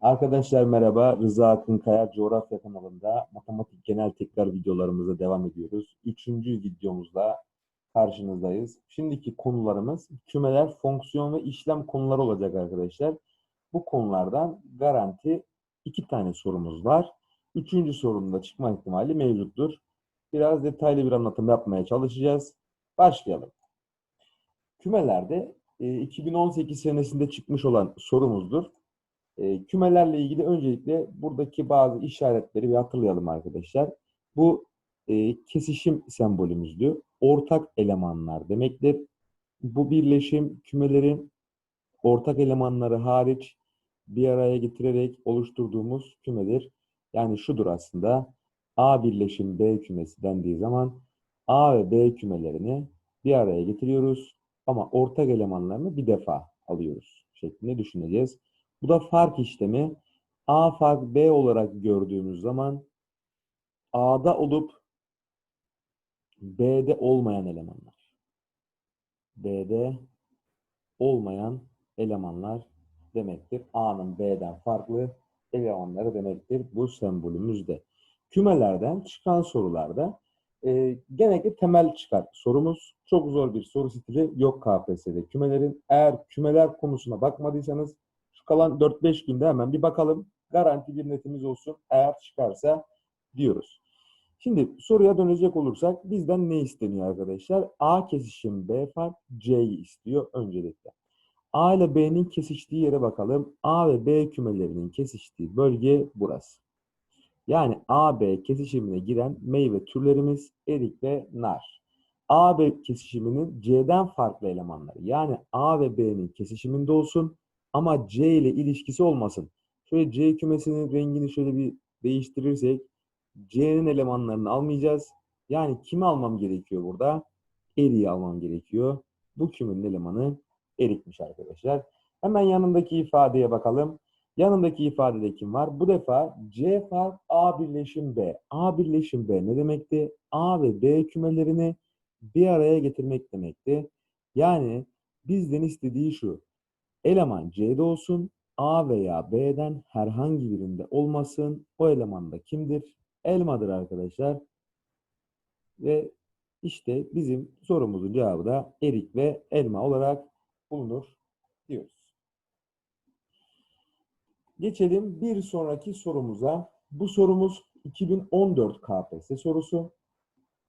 Arkadaşlar merhaba. Rıza Akın Kaya Coğrafya kanalında matematik genel tekrar videolarımıza devam ediyoruz. Üçüncü videomuzda karşınızdayız. Şimdiki konularımız kümeler, fonksiyon ve işlem konuları olacak arkadaşlar. Bu konulardan garanti iki tane sorumuz var. Üçüncü sorunun da çıkma ihtimali mevcuttur. Biraz detaylı bir anlatım yapmaya çalışacağız. Başlayalım. Kümelerde e, 2018 senesinde çıkmış olan sorumuzdur. E, kümelerle ilgili öncelikle buradaki bazı işaretleri bir hatırlayalım arkadaşlar. Bu e, kesişim sembolümüzdü. Ortak elemanlar demektir. Bu birleşim kümelerin ortak elemanları hariç bir araya getirerek oluşturduğumuz kümedir. Yani şudur aslında. A birleşim B kümesi dendiği zaman A ve B kümelerini bir araya getiriyoruz ama ortak elemanlarını bir defa alıyoruz şeklinde düşüneceğiz. Bu da fark işlemi. A fark B olarak gördüğümüz zaman A'da olup B'de olmayan elemanlar. B'de olmayan elemanlar demektir. A'nın B'den farklı elemanları demektir bu sembolümüzde. Kümelerden çıkan sorularda e, genellikle temel çıkar sorumuz. Çok zor bir soru stili yok KPSS'de kümelerin. Eğer kümeler konusuna bakmadıysanız kalan 4-5 günde hemen bir bakalım. Garanti bir netimiz olsun. Eğer çıkarsa diyoruz. Şimdi soruya dönecek olursak bizden ne isteniyor arkadaşlar? A kesişim B fark C'yi istiyor öncelikle. A ile B'nin kesiştiği yere bakalım. A ve B kümelerinin kesiştiği bölge burası. Yani A, B kesişimine giren meyve türlerimiz erik ve nar. A, B kesişiminin C'den farklı elemanları. Yani A ve B'nin kesişiminde olsun ama C ile ilişkisi olmasın. Şöyle C kümesinin rengini şöyle bir değiştirirsek C'nin elemanlarını almayacağız. Yani kimi almam gerekiyor burada? Eriği almam gerekiyor. Bu kümenin elemanı erikmiş arkadaşlar. Hemen yanındaki ifadeye bakalım. Yanındaki ifadede kim var? Bu defa C fark A birleşim B. A birleşim B ne demekti? A ve B kümelerini bir araya getirmek demekti. Yani bizden istediği şu. Eleman C'de olsun. A veya B'den herhangi birinde olmasın. O eleman da kimdir? Elmadır arkadaşlar. Ve işte bizim sorumuzun cevabı da erik ve elma olarak bulunur diyoruz. Geçelim bir sonraki sorumuza. Bu sorumuz 2014 KPSS sorusu.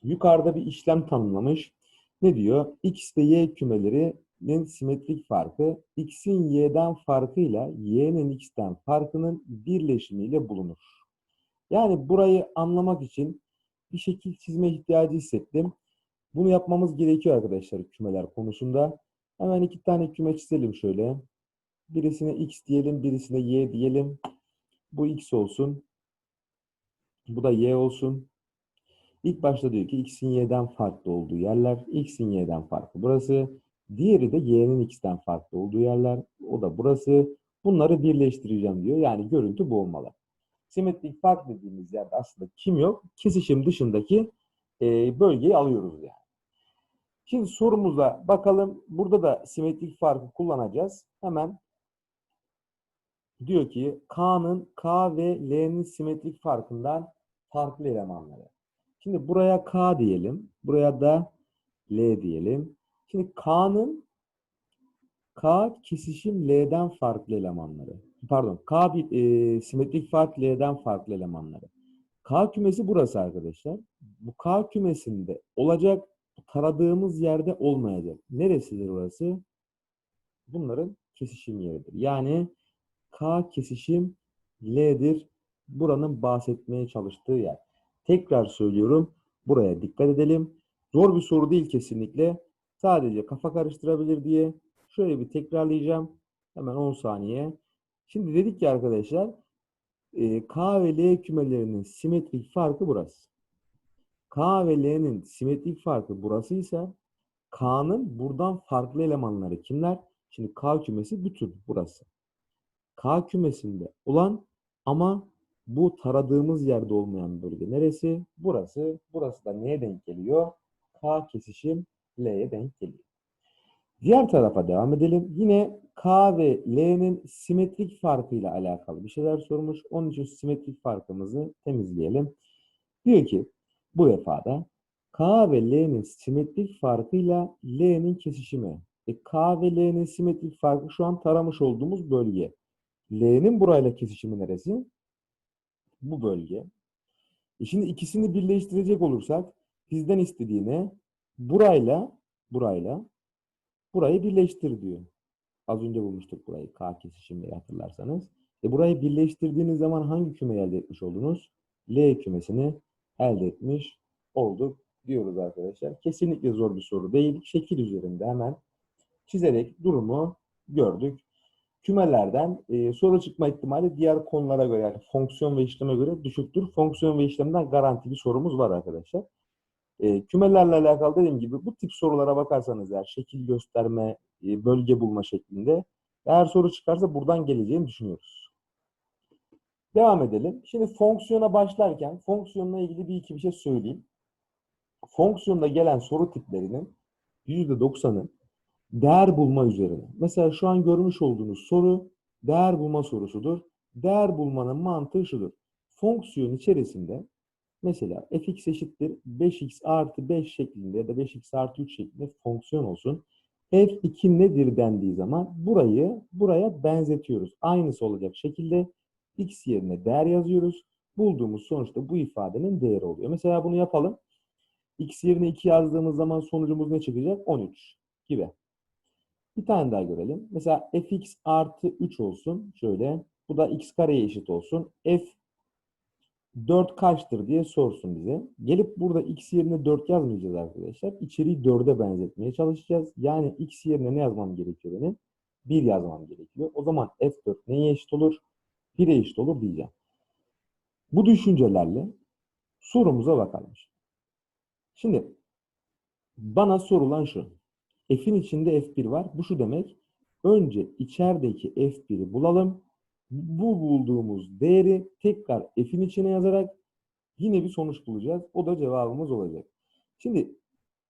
Yukarıda bir işlem tanımlamış. Ne diyor? X ve Y kümelerinin simetrik farkı X'in Y'den farkıyla Y'nin X'ten farkının birleşimiyle bulunur. Yani burayı anlamak için bir şekil çizme ihtiyacı hissettim. Bunu yapmamız gerekiyor arkadaşlar kümeler konusunda. Hemen iki tane küme çizelim şöyle. Birisine x diyelim, birisine y diyelim. Bu x olsun. Bu da y olsun. İlk başta diyor ki x'in y'den farklı olduğu yerler. x'in y'den farklı burası. Diğeri de y'nin x'ten farklı olduğu yerler. O da burası. Bunları birleştireceğim diyor. Yani görüntü bu olmalı. Simetrik fark dediğimiz yerde aslında kim yok? Kesişim dışındaki e, bölgeyi alıyoruz yani. Şimdi sorumuza bakalım. Burada da simetrik farkı kullanacağız. Hemen diyor ki K'nın K ve L'nin simetrik farkından farklı elemanları. Şimdi buraya K diyelim. Buraya da L diyelim. Şimdi K'nın K kesişim L'den farklı elemanları. Pardon. K bir e, simetrik fark L'den farklı elemanları. K kümesi burası arkadaşlar. Bu K kümesinde olacak taradığımız yerde olmayacak. Neresidir orası? Bunların kesişim yeridir. Yani K kesişim L'dir. Buranın bahsetmeye çalıştığı yer. Tekrar söylüyorum. Buraya dikkat edelim. Zor bir soru değil kesinlikle. Sadece kafa karıştırabilir diye şöyle bir tekrarlayacağım. Hemen 10 saniye. Şimdi dedik ki arkadaşlar K ve L kümelerinin simetrik farkı burası. K ve L'nin simetrik farkı burasıysa K'nın buradan farklı elemanları kimler? Şimdi K kümesi bütün burası. K kümesinde olan ama bu taradığımız yerde olmayan bölge neresi? Burası. Burası da neye denk geliyor? K kesişim L'ye denk geliyor. Diğer tarafa devam edelim. Yine K ve L'nin simetrik farkıyla alakalı bir şeyler sormuş. Onun için simetrik farkımızı temizleyelim. Diyor ki bu defada K ve L'nin simetrik farkıyla L'nin kesişimi. E, K ve L'nin simetrik farkı şu an taramış olduğumuz bölge. L'nin burayla kesişimi neresi? Bu bölge. E şimdi ikisini birleştirecek olursak bizden istediğine burayla burayla burayı birleştir diyor. Az önce bulmuştuk burayı K kesişimleri hatırlarsanız. E burayı birleştirdiğiniz zaman hangi kümeyi elde etmiş oldunuz? L kümesini elde etmiş olduk diyoruz arkadaşlar. Kesinlikle zor bir soru değil. Şekil üzerinde hemen çizerek durumu gördük. Kümelerden e, soru çıkma ihtimali diğer konulara göre yani fonksiyon ve işleme göre düşüktür. Fonksiyon ve işlemden garanti bir sorumuz var arkadaşlar. E, kümelerle alakalı dediğim gibi bu tip sorulara bakarsanız eğer şekil gösterme, e, bölge bulma şeklinde eğer soru çıkarsa buradan geleceğini düşünüyoruz. Devam edelim. Şimdi fonksiyona başlarken fonksiyonla ilgili bir iki bir şey söyleyeyim. Fonksiyonda gelen soru tiplerinin %90'ı değer bulma üzerine. Mesela şu an görmüş olduğunuz soru değer bulma sorusudur. Değer bulmanın mantığı şudur. Fonksiyon içerisinde mesela fx eşittir 5x artı 5 şeklinde ya da 5x artı 3 şeklinde fonksiyon olsun. f2 nedir dendiği zaman burayı buraya benzetiyoruz. Aynısı olacak şekilde x yerine değer yazıyoruz. Bulduğumuz sonuçta bu ifadenin değeri oluyor. Mesela bunu yapalım. x yerine 2 yazdığımız zaman sonucumuz ne çıkacak? 13 gibi. Bir tane daha görelim. Mesela fx artı 3 olsun. Şöyle. Bu da x kareye eşit olsun. f 4 kaçtır diye sorsun bize. Gelip burada x yerine 4 yazmayacağız arkadaşlar. İçeriği 4'e benzetmeye çalışacağız. Yani x yerine ne yazmam gerekiyor benim? 1 yazmam gerekiyor. O zaman f4 neye eşit olur? 1'e eşit olur diyeceğim. Bu düşüncelerle sorumuza bakalım. Şimdi bana sorulan şu. F'in içinde F1 var. Bu şu demek. Önce içerideki F1'i bulalım. Bu bulduğumuz değeri tekrar F'in içine yazarak yine bir sonuç bulacağız. O da cevabımız olacak. Şimdi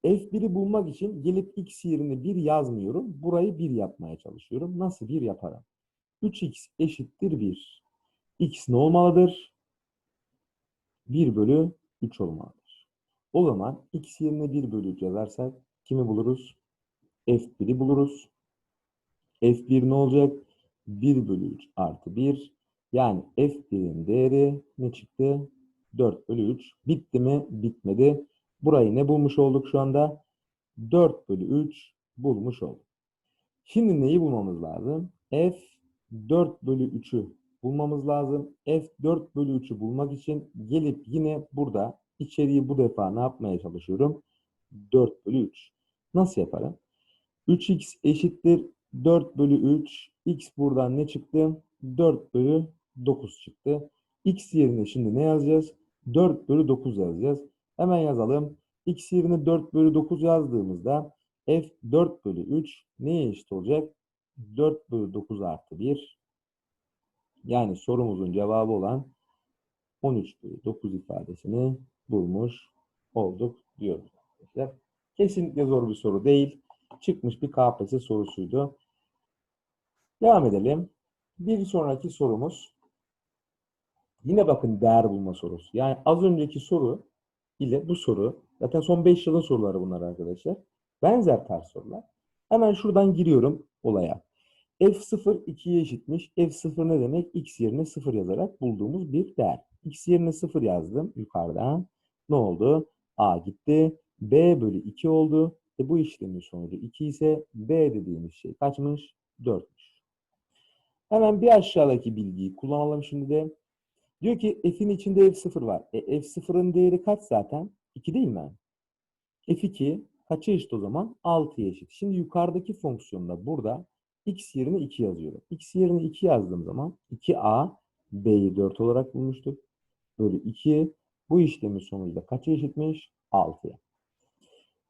F1'i bulmak için gelip X yerine 1 yazmıyorum. Burayı 1 yapmaya çalışıyorum. Nasıl 1 yaparım? 3X eşittir 1. X ne olmalıdır? 1 bölü 3 olmalıdır. O zaman X yerine 1 bölü 3 yazarsak kimi buluruz? F1'i buluruz. F1 ne olacak? 1 bölü 3 artı 1. Yani F1'in değeri ne çıktı? 4 bölü 3. Bitti mi? Bitmedi. Burayı ne bulmuş olduk şu anda? 4 bölü 3 bulmuş olduk. Şimdi neyi bulmamız lazım? F 4 bölü 3'ü bulmamız lazım. F 4 bölü 3'ü bulmak için gelip yine burada içeriği bu defa ne yapmaya çalışıyorum? 4 bölü 3. Nasıl yaparım? 3x eşittir 4 bölü 3. x buradan ne çıktı? 4 bölü 9 çıktı. x yerine şimdi ne yazacağız? 4 bölü 9 yazacağız. Hemen yazalım. x yerine 4 bölü 9 yazdığımızda f 4 bölü 3 neye eşit olacak? 4 bölü 9 artı 1. Yani sorumuzun cevabı olan 13 bölü 9 ifadesini bulmuş olduk diyoruz arkadaşlar. Kesinlikle zor bir soru değil çıkmış bir KPSS sorusuydu. Devam edelim. Bir sonraki sorumuz yine bakın değer bulma sorusu. Yani az önceki soru ile bu soru zaten son 5 yılın soruları bunlar arkadaşlar. Benzer tarz sorular. Hemen şuradan giriyorum olaya. F0 2'ye eşitmiş. F0 ne demek? X yerine 0 yazarak bulduğumuz bir değer. X yerine 0 yazdım yukarıdan. Ne oldu? A gitti. B bölü 2 oldu. E bu işlemin sonucu 2 ise B dediğimiz şey kaçmış? 4'müş. Hemen bir aşağıdaki bilgiyi kullanalım şimdi de. Diyor ki f'in içinde f0 var. E f0'ın değeri kaç zaten? 2 değil mi? f2 kaça eşit o zaman? 6'ya eşit. Şimdi yukarıdaki fonksiyonda burada x yerine 2 yazıyorum. x yerine 2 yazdığım zaman 2a b'yi 4 olarak bulmuştuk. Bölü 2 bu işlemin sonucu kaça eşitmiş? 6'ya.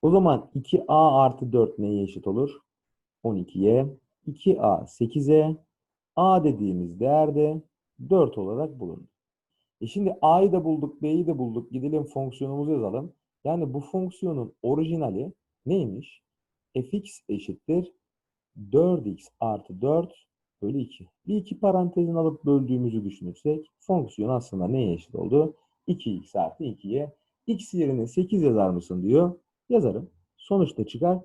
O zaman 2a artı 4 neye eşit olur? 12'ye. 2a 8'e. a dediğimiz değer de 4 olarak bulunur. E şimdi a'yı da bulduk, b'yi de bulduk. Gidelim fonksiyonumuzu yazalım. Yani bu fonksiyonun orijinali neymiş? fx eşittir 4x artı 4 bölü 2. Bir iki parantezin alıp böldüğümüzü düşünürsek fonksiyon aslında neye eşit oldu? 2x artı 2'ye. x yerine 8 yazar mısın diyor. Yazarım. Sonuçta çıkar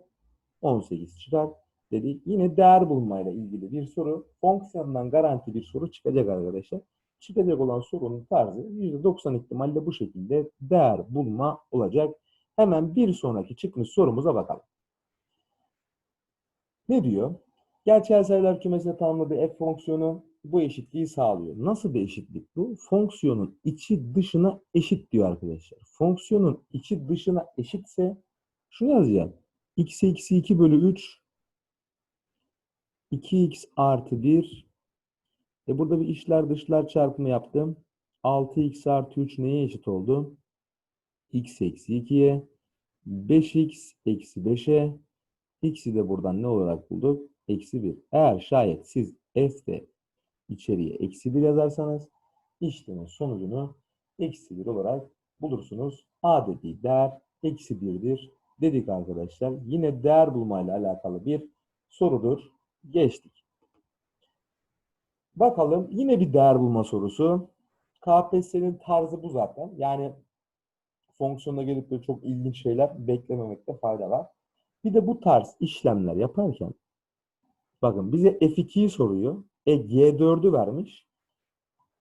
18 çıkar dedi. Yine değer bulmayla ilgili bir soru. Fonksiyondan garanti bir soru çıkacak arkadaşlar. Çıkacak olan sorunun tarzı %90 ihtimalle bu şekilde değer bulma olacak. Hemen bir sonraki çıkmış sorumuza bakalım. Ne diyor? Gerçel sayılar kümesine tanımladığı f fonksiyonu bu eşitliği sağlıyor. Nasıl bir eşitlik bu? Fonksiyonun içi dışına eşit diyor arkadaşlar. Fonksiyonun içi dışına eşitse şunu yazacağım. x eksi 2 bölü 3 2x artı 1 e burada bir içler dışlar çarpımı yaptım. 6x artı 3 neye eşit oldu? x eksi 2'ye 5x eksi 5'e x'i de buradan ne olarak bulduk? Eksi 1. Eğer şayet siz f'de içeriye eksi 1 yazarsanız işlemin sonucunu eksi 1 olarak bulursunuz. A dediği değer eksi 1'dir dedik arkadaşlar. Yine değer bulmayla alakalı bir sorudur. Geçtik. Bakalım yine bir değer bulma sorusu. KPSS'nin tarzı bu zaten. Yani fonksiyona gelip de çok ilginç şeyler beklememekte fayda var. Bir de bu tarz işlemler yaparken bakın bize F2'yi soruyor. E G4'ü vermiş.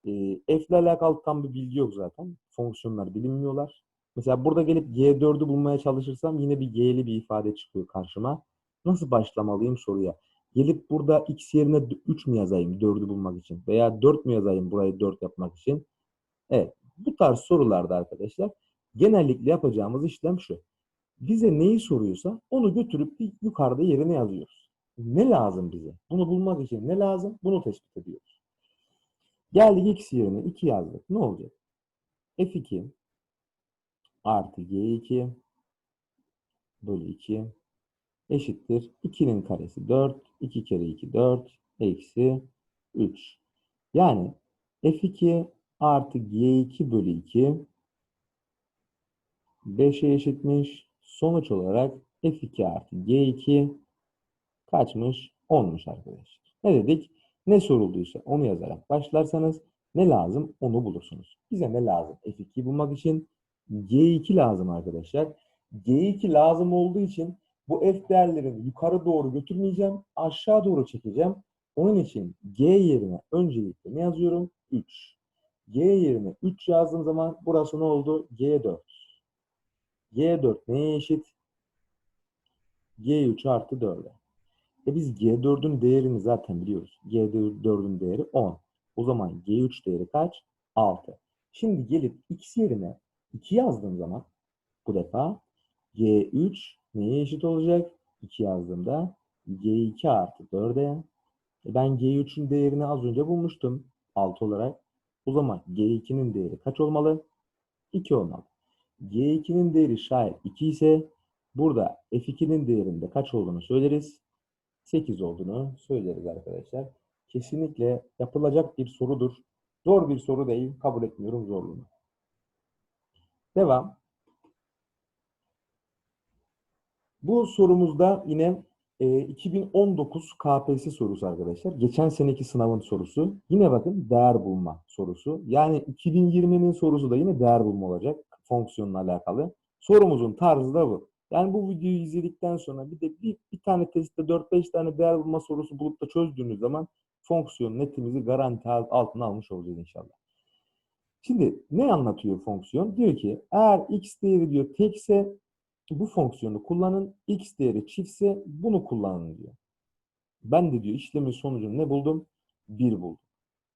E, F ile alakalı tam bir bilgi yok zaten. Fonksiyonlar bilinmiyorlar. Mesela burada gelip G4'ü bulmaya çalışırsam yine bir G'li bir ifade çıkıyor karşıma. Nasıl başlamalıyım soruya? Gelip burada x yerine 3 mü yazayım 4'ü bulmak için? Veya 4 mü yazayım burayı 4 yapmak için? Evet. Bu tarz sorularda arkadaşlar genellikle yapacağımız işlem şu. Bize neyi soruyorsa onu götürüp yukarıda yerine yazıyoruz. Ne lazım bize? Bunu bulmak için ne lazım? Bunu tespit ediyoruz. Geldik x yerine 2 yazdık. Ne olacak? f2 artı g2 bölü 2 eşittir. 2'nin karesi 4. 2 kere 2 4. Eksi 3. Yani f2 artı g2 bölü 2 5'e eşitmiş. Sonuç olarak f2 artı g2 kaçmış? 10'muş arkadaşlar. Ne dedik? Ne sorulduysa onu yazarak başlarsanız ne lazım onu bulursunuz. Bize ne lazım? f2 bulmak için g2 lazım arkadaşlar. g2 lazım olduğu için bu f değerlerini yukarı doğru götürmeyeceğim. Aşağı doğru çekeceğim. Onun için g yerine öncelikle ne yazıyorum? 3. g yerine 3 yazdığım zaman burası ne oldu? g4. g4 neye eşit? g3 artı 4'e. E biz g4'ün değerini zaten biliyoruz. g4'ün değeri 10. O zaman g3 değeri kaç? 6. Şimdi gelip x yerine 2 yazdığım zaman bu defa g3 neye eşit olacak? 2 yazdığımda G2 artı 4'e. E ben G3'ün değerini az önce bulmuştum. 6 olarak. O zaman G2'nin değeri kaç olmalı? 2 olmalı. G2'nin değeri şayet 2 ise burada F2'nin değerinde kaç olduğunu söyleriz. 8 olduğunu söyleriz arkadaşlar. Kesinlikle yapılacak bir sorudur. Zor bir soru değil. Kabul etmiyorum zorluğunu. Devam. Bu sorumuzda yine e, 2019 KPSS sorusu arkadaşlar. Geçen seneki sınavın sorusu. Yine bakın değer bulma sorusu. Yani 2020'nin sorusu da yine değer bulma olacak. Fonksiyonla alakalı. Sorumuzun tarzı da bu. Yani bu videoyu izledikten sonra bir de bir, bir tane testte 4-5 tane değer bulma sorusu bulup da çözdüğünüz zaman fonksiyon netimizi garanti altına almış olacağız inşallah. Şimdi ne anlatıyor fonksiyon? Diyor ki eğer x değeri diyor tekse bu fonksiyonu kullanın. X değeri çiftse bunu kullanın diyor. Ben de diyor işlemin sonucunu ne buldum? 1 buldum.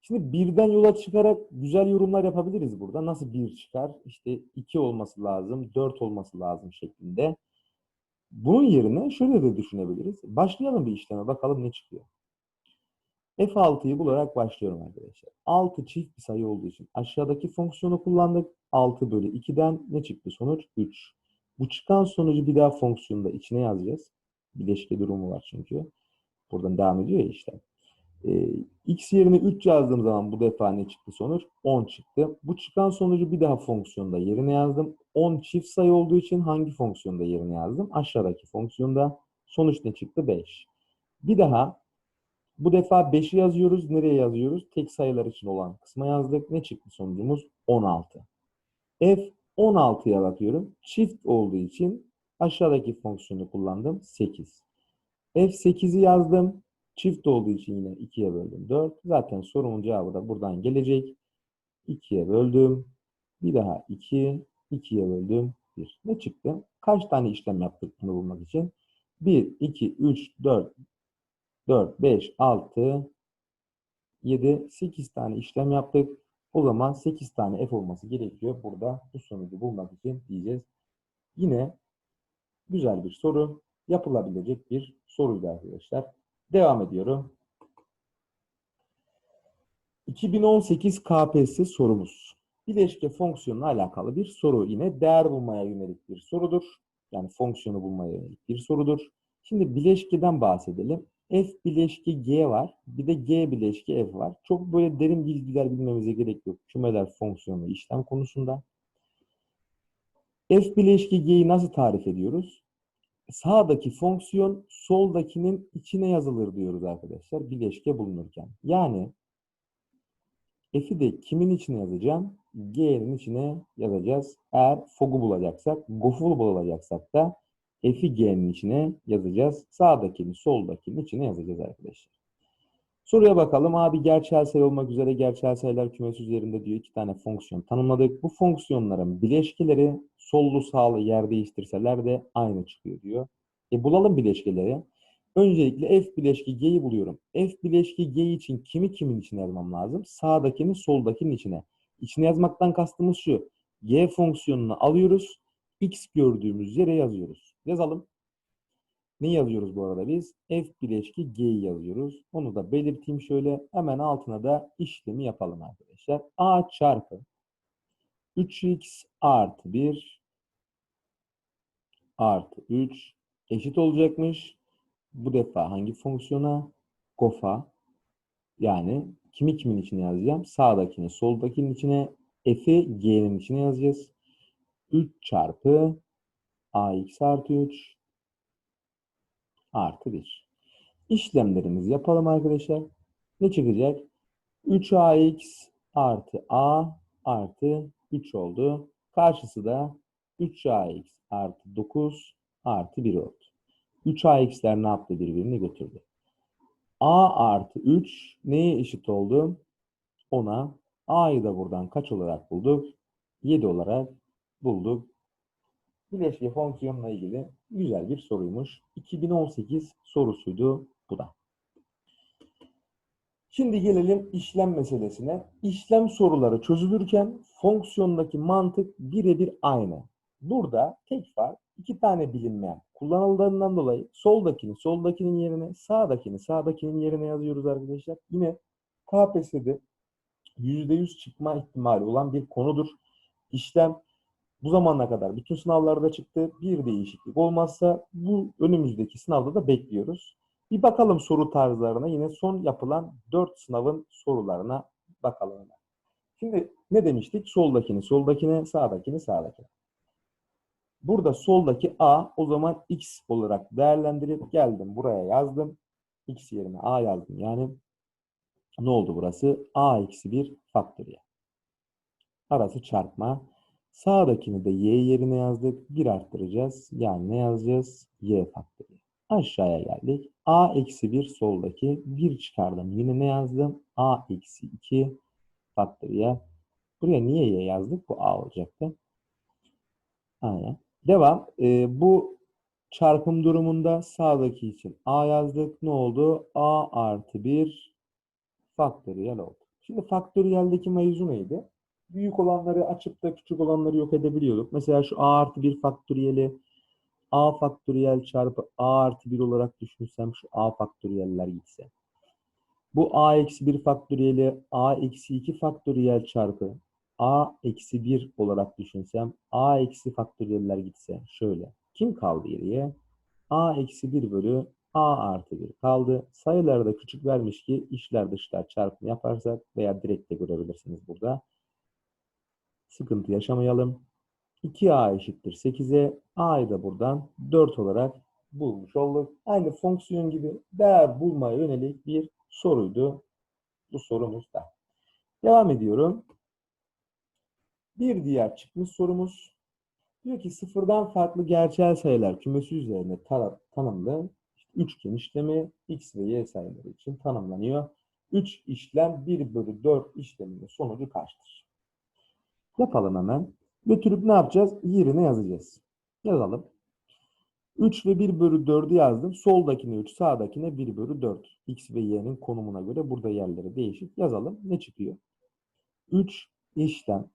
Şimdi birden yola çıkarak güzel yorumlar yapabiliriz burada. Nasıl 1 çıkar? İşte 2 olması lazım, 4 olması lazım şeklinde. Bunun yerine şöyle de düşünebiliriz. Başlayalım bir işleme bakalım ne çıkıyor. F6'yı bularak başlıyorum arkadaşlar. 6 çift bir sayı olduğu için aşağıdaki fonksiyonu kullandık. 6 bölü 2'den ne çıktı sonuç? 3. Bu çıkan sonucu bir daha fonksiyonda içine yazacağız. Bileşke durumu var çünkü. Buradan devam ediyor ya işte. Ee, x yerine 3 yazdığım zaman bu defa ne çıktı sonuç? 10 çıktı. Bu çıkan sonucu bir daha fonksiyonda yerine yazdım. 10 çift sayı olduğu için hangi fonksiyonda yerine yazdım? Aşağıdaki fonksiyonda. Sonuç ne çıktı? 5. Bir daha bu defa 5'i yazıyoruz. Nereye yazıyoruz? Tek sayılar için olan kısma yazdık. Ne çıktı sonucumuz? 16. F 16'ya bakıyorum. Çift olduğu için aşağıdaki fonksiyonu kullandım. 8. F8'i yazdım. Çift olduğu için yine 2'ye böldüm. 4. Zaten sorumun cevabı da buradan gelecek. 2'ye böldüm. Bir daha 2. 2'ye böldüm. 1. Ne çıktı? Kaç tane işlem yaptık bunu bulmak için? 1, 2, 3, 4, 4, 5, 6, 7, 8 tane işlem yaptık. O zaman 8 tane f olması gerekiyor. Burada bu sonucu bulmak için diyeceğiz. Yine güzel bir soru. Yapılabilecek bir soruydu arkadaşlar. Devam ediyorum. 2018 KPSS sorumuz. Bileşke fonksiyonla alakalı bir soru. Yine değer bulmaya yönelik bir sorudur. Yani fonksiyonu bulmaya yönelik bir sorudur. Şimdi bileşkeden bahsedelim. F bileşke G var. Bir de G bileşke F var. Çok böyle derin bilgiler bilmemize gerek yok. Kümeler fonksiyonu işlem konusunda. F bileşke G'yi nasıl tarif ediyoruz? Sağdaki fonksiyon soldakinin içine yazılır diyoruz arkadaşlar. Bileşke bulunurken. Yani F'i de kimin içine yazacağım? G'nin içine yazacağız. Eğer fog'u bulacaksak, goful bulacaksak da F'i G'nin içine yazacağız. Sağdakini, soldakinin içine yazacağız arkadaşlar. Soruya bakalım. Abi gerçel sayı olmak üzere gerçel sayılar kümesi üzerinde diyor iki tane fonksiyon tanımladık. Bu fonksiyonların bileşkeleri sollu sağlı yer değiştirseler de aynı çıkıyor diyor. E bulalım bileşkeleri. Öncelikle f bileşki g'yi buluyorum. f bileşki g için kimi kimin içine yazmam lazım? Sağdakini soldakinin içine. İçine yazmaktan kastımız şu. g fonksiyonunu alıyoruz. x gördüğümüz yere yazıyoruz. Yazalım. Ne yazıyoruz bu arada biz? F bileşki G'yi yazıyoruz. Onu da belirteyim şöyle. Hemen altına da işlemi yapalım arkadaşlar. A çarpı 3x artı 1 artı 3 eşit olacakmış. Bu defa hangi fonksiyona? Gofa. Yani kimi kimin içine yazacağım? Sağdakini soldakinin içine f'i g'nin içine yazacağız. 3 çarpı ax artı 3 artı 1. İşlemlerimizi yapalım arkadaşlar. Ne çıkacak? 3ax artı a artı 3 oldu. Karşısı da 3ax artı 9 artı 1 oldu. 3ax'ler ne yaptı? Birbirini götürdü. a artı 3 neye eşit oldu? 10'a. a'yı da buradan kaç olarak bulduk? 7 olarak bulduk. Bileşke fonksiyonla ilgili güzel bir soruymuş. 2018 sorusuydu bu da. Şimdi gelelim işlem meselesine. İşlem soruları çözülürken fonksiyondaki mantık birebir aynı. Burada tek fark iki tane bilinmeyen kullanıldığından dolayı soldakini soldakinin yerine sağdakini sağdakinin yerine yazıyoruz arkadaşlar. Yine KPSS'de %100 çıkma ihtimali olan bir konudur. İşlem bu zamana kadar bütün sınavlarda çıktı. Bir değişiklik olmazsa bu önümüzdeki sınavda da bekliyoruz. Bir bakalım soru tarzlarına yine son yapılan 4 sınavın sorularına bakalım. Şimdi ne demiştik? Soldakini soldakine, sağdakini sağdakine. Burada soldaki A o zaman X olarak değerlendirip geldim buraya yazdım. X yerine A yazdım. Yani ne oldu burası? A eksi 1 faktöriyel. Arası çarpma. Sağdakini de y yerine yazdık. 1 arttıracağız. Yani ne yazacağız? y faktöriyel. Aşağıya geldik. a eksi 1 soldaki. 1 çıkardım. Yine ne yazdım? a eksi 2 faktöriyel. Buraya niye y yazdık? Bu a olacaktı. Aynen. Devam. Ee, bu çarpım durumunda sağdaki için a yazdık. Ne oldu? a artı 1 faktöriyel oldu. Şimdi faktöriyeldeki mevzu neydi? Büyük olanları açıp da küçük olanları yok edebiliyorduk. Mesela şu a artı 1 faktöriyeli a faktöriyel çarpı a artı 1 olarak düşünsem şu a faktöriyeller gitse. Bu a eksi 1 faktöriyeli a eksi 2 faktöriyel çarpı a eksi 1 olarak düşünsem a eksi faktöriyeller gitse şöyle. Kim kaldı geriye? a eksi 1 bölü a artı 1 kaldı. Sayıları da küçük vermiş ki içler dışlar çarpımı yaparsak veya direkt de görebilirsiniz burada sıkıntı yaşamayalım. 2a eşittir 8'e a'yı da buradan 4 olarak bulmuş olduk. Aynı fonksiyon gibi değer bulmaya yönelik bir soruydu bu sorumuz da. Devam ediyorum. Bir diğer çıkmış sorumuz. Diyor ki sıfırdan farklı gerçel sayılar kümesi üzerine tanımlı işte üçgen işlemi x ve y sayıları için tanımlanıyor. 3 işlem 1 bölü 4 işleminin sonucu kaçtır? Yapalım hemen. Götürüp ne yapacağız? Yerine yazacağız. Yazalım. 3 ve 1 bölü 4'ü yazdım. Soldakine 3, sağdakine 1 bölü 4. X ve Y'nin konumuna göre burada yerleri değişik. Yazalım. Ne çıkıyor? 3 işlem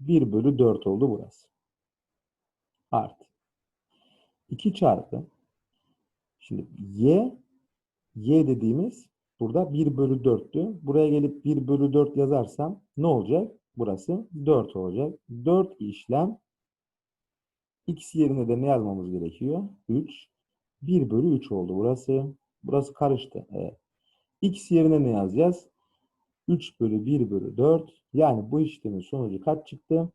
1 bölü 4 oldu burası. Artı. 2 çarpı. Şimdi Y, Y dediğimiz burada 1 bölü 4'tü. Buraya gelip 1 bölü 4 yazarsam ne olacak? Burası 4 olacak. 4 işlem X yerine de ne yazmamız gerekiyor? 3. 1 bölü 3 oldu burası. Burası karıştı. Evet. X yerine ne yazacağız? 3 bölü 1 bölü 4. Yani bu işlemin sonucu kaç çıktı?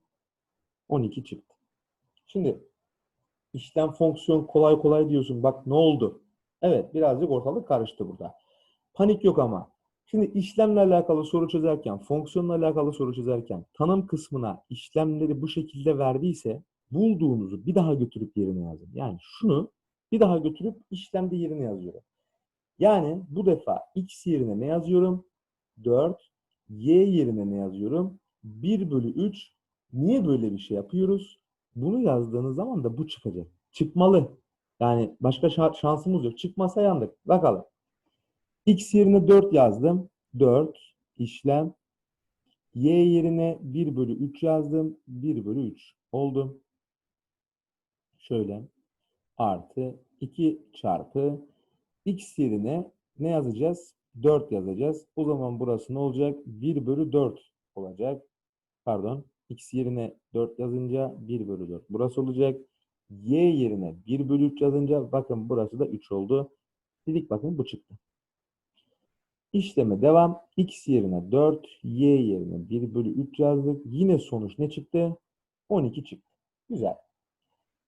12 çıktı. Şimdi işlem fonksiyon kolay kolay diyorsun. Bak ne oldu? Evet birazcık ortalık karıştı burada. Panik yok ama. Şimdi işlemle alakalı soru çözerken, fonksiyonla alakalı soru çözerken tanım kısmına işlemleri bu şekilde verdiyse bulduğunuzu bir daha götürüp yerine yazın. Yani şunu bir daha götürüp işlemde yerine yazıyorum. Yani bu defa x yerine ne yazıyorum? 4. Y yerine ne yazıyorum? 1 bölü 3. Niye böyle bir şey yapıyoruz? Bunu yazdığınız zaman da bu çıkacak. Çıkmalı. Yani başka şa- şansımız yok. Çıkmasa yandık. Bakalım. X yerine 4 yazdım. 4 işlem. Y yerine 1 bölü 3 yazdım. 1 bölü 3 oldu. Şöyle artı 2 çarpı x yerine ne yazacağız? 4 yazacağız. O zaman burası ne olacak? 1 bölü 4 olacak. Pardon. X yerine 4 yazınca 1 bölü 4. Burası olacak. Y yerine 1 bölü 3 yazınca bakın burası da 3 oldu. Dedik bakın bu çıktı. İşleme devam. X yerine 4, Y yerine 1 bölü 3 yazdık. Yine sonuç ne çıktı? 12 çıktı. Güzel.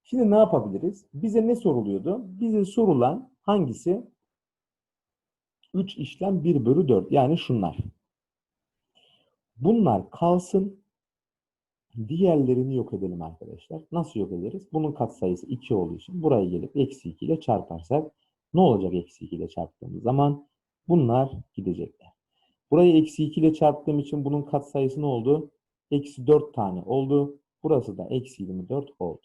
Şimdi ne yapabiliriz? Bize ne soruluyordu? Bize sorulan hangisi? 3 işlem 1 bölü 4. Yani şunlar. Bunlar kalsın. Diğerlerini yok edelim arkadaşlar. Nasıl yok ederiz? Bunun katsayısı 2 olduğu için buraya gelip eksi 2 ile çarparsak ne olacak eksi 2 ile çarptığımız zaman? Bunlar gidecekler. Burayı eksi 2 ile çarptığım için bunun katsayısı ne oldu? Eksi 4 tane oldu. Burası da eksi 24 oldu.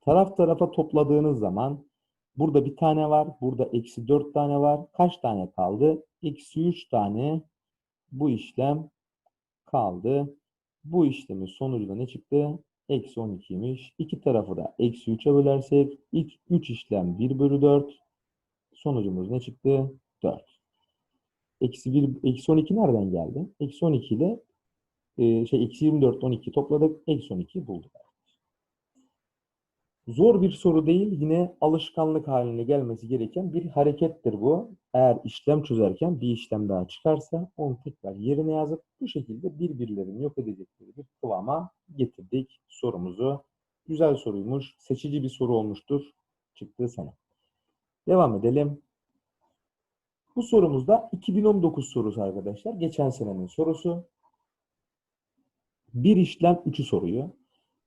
Taraf tarafa topladığınız zaman burada bir tane var. Burada eksi 4 tane var. Kaç tane kaldı? Eksi 3 tane bu işlem kaldı. Bu işlemin sonucu da ne çıktı? Eksi 12'ymiş. İki tarafı da eksi 3'e bölersek ilk 3 işlem 1 bölü 4. Sonucumuz ne çıktı? 4. Eksi 1, eksi 12 nereden geldi? Eksi 12 ile e, şey eksi 24, 12 topladık. Eksi 12 bulduk. Zor bir soru değil. Yine alışkanlık haline gelmesi gereken bir harekettir bu. Eğer işlem çözerken bir işlem daha çıkarsa onu tekrar yerine yazıp bu şekilde birbirlerini yok edecekleri bir kıvama getirdik sorumuzu. Güzel soruymuş. Seçici bir soru olmuştur çıktığı sene. Devam edelim. Bu sorumuz da 2019 sorusu arkadaşlar. Geçen senenin sorusu. Bir işlem 3'ü soruyor.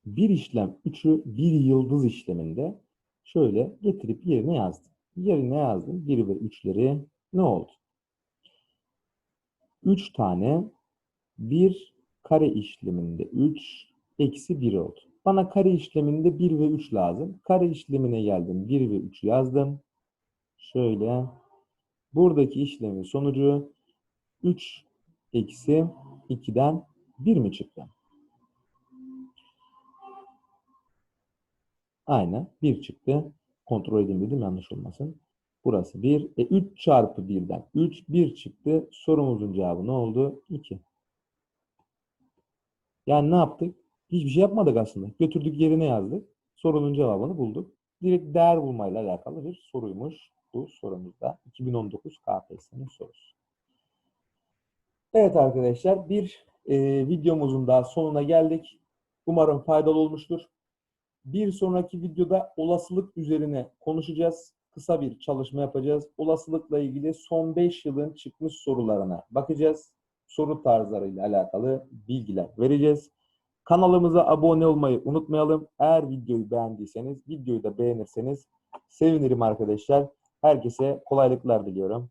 Bir işlem 3'ü bir yıldız işleminde şöyle getirip yerine yazdım. Yerine yazdım. 1 ve 3'leri ne oldu? 3 tane bir kare işleminde 3 eksi 1 oldu. Bana kare işleminde 1 ve 3 lazım. Kare işlemine geldim. 1 ve 3 yazdım. Şöyle buradaki işlemin sonucu 3 eksi 2'den 1 mi çıktı? Aynen 1 çıktı. Kontrol edeyim dedim yanlış olmasın. Burası 1. E 3 çarpı 1'den 3 1 çıktı. Sorumuzun cevabı ne oldu? 2. Yani ne yaptık? Hiçbir şey yapmadık aslında. Götürdük yerine yazdık. Sorunun cevabını bulduk. Direkt değer bulmayla alakalı bir soruymuş bu sorumuzda. 2019 KPSS'nin sorusu. Evet arkadaşlar bir e, videomuzun daha sonuna geldik. Umarım faydalı olmuştur. Bir sonraki videoda olasılık üzerine konuşacağız. Kısa bir çalışma yapacağız. Olasılıkla ilgili son 5 yılın çıkmış sorularına bakacağız. Soru tarzlarıyla alakalı bilgiler vereceğiz. Kanalımıza abone olmayı unutmayalım. Eğer videoyu beğendiyseniz, videoyu da beğenirseniz sevinirim arkadaşlar. Herkese kolaylıklar diliyorum.